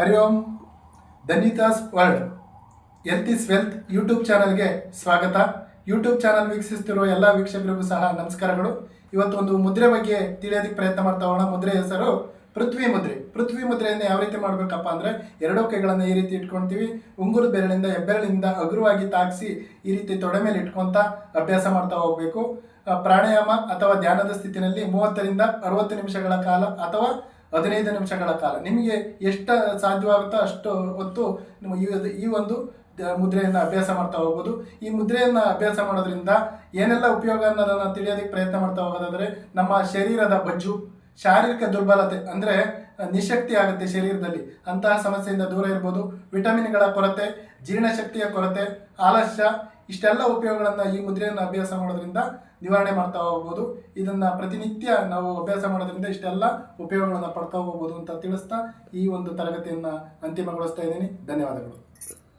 Hari Om. ದನಿತಾಸ್ world. Health is wealth YouTube ಚಾನಲ್ಗೆ ಸ್ವಾಗತ. YouTube channel ವೀಕ್ಷಿಸ್ತಿರುವ ಎಲ್ಲ ವೀಕ್ಷಕರಿಗೂ ಸಹ ನಮಸ್ಕಾರಗಳು. ಇವತ್ತು ಒಂದು ಮುದ್ರೆ ಬಗ್ಗೆ ತಿಳಿಯೋದಕ್ಕೆ ಪ್ರಯತ್ನ ಮಾಡ್ತಾ ಹೋಗೋಣ. ಮುದ್ರೆ ಹೆಸರು ಪೃಥ್ವಿ ಮುದ್ರೆ. ಪೃಥ್ವಿ ಮುದ್ರೆಯನ್ನು ಯಾವ ರೀತಿ ಮಾಡಬೇಕಪ್ಪ ಅಂದರೆ ಎರಡೂ ಕೈಗಳನ್ನು ಈ ರೀತಿ ಇಟ್ಕೊಳ್ತೀವಿ ಉಂಗುರದ ಬೆರಳಿಂದ ಹೆಬ್ಬೆರಳಿಂದ ಹಗುರವಾಗಿ ತಾಗಿಸಿ ಈ ರೀತಿ ತೊಡೆ ಮೇಲೆ ಇಟ್ಕೊಂತ ಅಭ್ಯಾಸ ಮಾಡ್ತಾ ಹೋಗಬೇಕು. ಪ್ರಾಣಾಯಾಮ ಅಥವಾ ಧ್ಯಾನದ ಸ್ಥಿತಿನಲ್ಲಿ ಮೂವತ್ತರಿಂದ ಅರವತ್ತು ನಿಮಿಷಗಳ ಕಾಲ ಅಥವಾ ಹದಿನೈದು ನಿಮಿಷಗಳ ಕಾಲ. ನಿಮಗೆ ಎಷ್ಟು ಸಾಧ್ಯವಾಗುತ್ತೋ ಅಷ್ಟು ಹೊತ್ತು ನಿಮ್ಮ ಈ- ಒಂದು ಮುದ್ರೆಯನ್ನು ಅಭ್ಯಾಸ ಮಾಡ್ತಾ ಹೋಗ್ಬೋದು. ಈ ಮುದ್ರೆಯನ್ನು ಅಭ್ಯಾಸ ಮಾಡೋದ್ರಿಂದ ಏನೆಲ್ಲ ಉಪಯೋಗ ಅನ್ನೋದನ್ನು ತಿಳಿಯೋದಕ್ಕೆ ಪ್ರಯತ್ನ ಮಾಡ್ತಾ ಹೋಗೋದಾದರೆ ನಮ್ಮ ಶರೀರದ ಬಜ್ಜು, ಶಾರೀರಿಕ ದುರ್ಬಲತೆ ಅಂದರೆ ನಿಶಕ್ತಿ ಆಗುತ್ತೆ ಶರೀರದಲ್ಲಿ. ಅಂತಹ ಸಮಸ್ಯೆಯಿಂದ ದೂರ ಇರ್ಬೋದು. ವಿಟಮಿನ್ಗಳ ಕೊರತೆ, ಜೀರ್ಣಶಕ್ತಿಯ ಕೊರತೆ, ಆಲಸ್ಯ ಇಷ್ಟೆಲ್ಲ ಉಪಯೋಗಗಳನ್ನು ಈ ಮುದ್ರೆಯನ್ನು ಅಭ್ಯಾಸ ಮಾಡೋದ್ರಿಂದ ನಿವಾರಣೆ ಮಾಡ್ತಾ ಹೋಗ್ಬೋದು. ಇದನ್ನು ಪ್ರತಿನಿತ್ಯ ನಾವು ಅಭ್ಯಾಸ ಮಾಡೋದ್ರಿಂದ ಇಷ್ಟೆಲ್ಲ ಉಪಯೋಗಗಳನ್ನು ಪಡ್ತಾ ಹೋಗ್ಬೋದು ಅಂತ ತಿಳಿಸ್ತಾ ಈ ಒಂದು ತರಗತಿಯನ್ನು ಅಂತಿಮಗೊಳಿಸ್ತಾ ಇದ್ದೀನಿ. ಧನ್ಯವಾದಗಳು.